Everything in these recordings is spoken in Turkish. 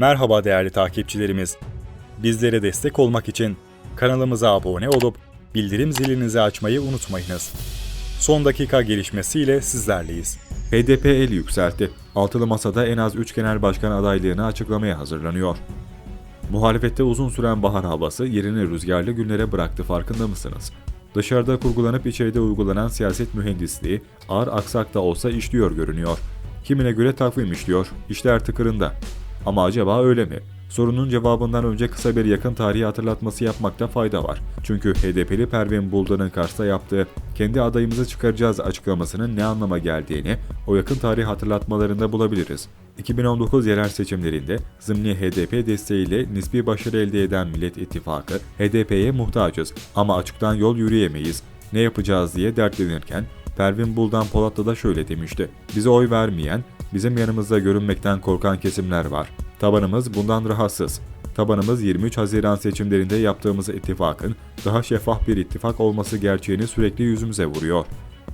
Merhaba değerli takipçilerimiz. Bizlere destek olmak için kanalımıza abone olup bildirim zilinizi açmayı unutmayınız. Son dakika gelişmesiyle sizlerleyiz. HDP el yükseltti. Altılı Masa'da en az 3 genel başkan adaylığını açıklamaya hazırlanıyor. Muhalefette uzun süren bahar havası yerini rüzgarlı günlere bıraktı farkında mısınız? Dışarıda kurgulanıp içeride uygulanan siyaset mühendisliği ağır aksak da olsa işliyor görünüyor. Kimine göre takvim işliyor, işler tıkırında. Ama acaba öyle mi? Sorunun cevabından önce kısa bir yakın tarihi hatırlatması yapmakta fayda var. Çünkü HDP'li Pervin Buldan'ın Kars'ta yaptığı kendi adayımızı çıkaracağız açıklamasının ne anlama geldiğini o yakın tarih hatırlatmalarında bulabiliriz. 2019 yerel seçimlerinde zımni HDP desteğiyle nispi başarı elde eden Millet İttifakı, HDP'ye muhtacız ama açıktan yol yürüyemeyiz, ne yapacağız diye dertlenirken Pervin Buldan Polat'ta da şöyle demişti. Bize oy vermeyen, bizim yanımızda görünmekten korkan kesimler var. Tabanımız bundan rahatsız. Tabanımız 23 Haziran seçimlerinde yaptığımız ittifakın daha şeffaf bir ittifak olması gerçeğini sürekli yüzümüze vuruyor.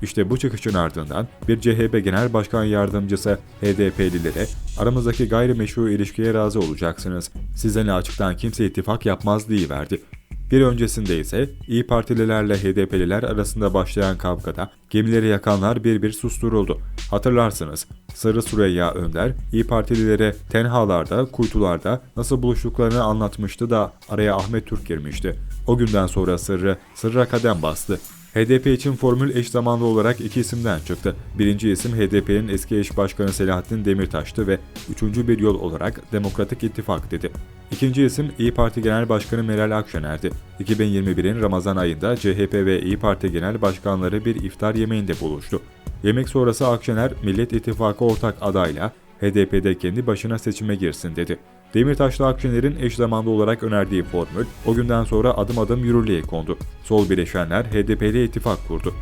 İşte bu çıkışın ardından bir CHP Genel Başkan Yardımcısı HDP'lilere aramızdaki gayrimeşru ilişkiye razı olacaksınız. Size ne açıktan kimse ittifak yapmaz verdi. Bir öncesinde ise İyi Partililerle HDP'liler arasında başlayan kavgada gemileri yakanlar bir bir susturuldu. Hatırlarsınız Sarı Süreyya Önder İyi Partililere tenhalarda, kuytularda nasıl buluştuklarını anlatmıştı da araya Ahmet Türk girmişti. O günden sonra sırrı sırra kadem bastı. HDP için formül eş zamanlı olarak iki isimden çıktı. Birinci isim HDP'nin eski eş başkanı Selahattin Demirtaş'tı ve üçüncü bir yol olarak Demokratik İttifak dedi. İkinci isim İyi Parti Genel Başkanı Meral Akşener'di. 2021'in Ramazan ayında CHP ve İyi Parti Genel Başkanları bir iftar yemeğinde buluştu. Yemek sonrası Akşener, Millet İttifakı ortak adayla HDP'de kendi başına seçime girsin dedi. Demirtaş'la Akşener'in eş zamanlı olarak önerdiği formül o günden sonra adım adım yürürlüğe kondu. Sol bileşenler HDP'de ittifak kurdu.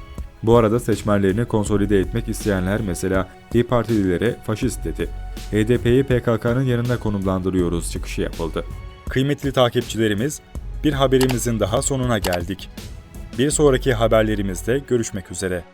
Bu arada seçmenlerini konsolide etmek isteyenler mesela İyi Partililere faşist dedi. HDP'yi PKK'nın yanında konumlandırıyoruz çıkışı yapıldı. Kıymetli takipçilerimiz, bir haberimizin daha sonuna geldik. Bir sonraki haberlerimizde görüşmek üzere.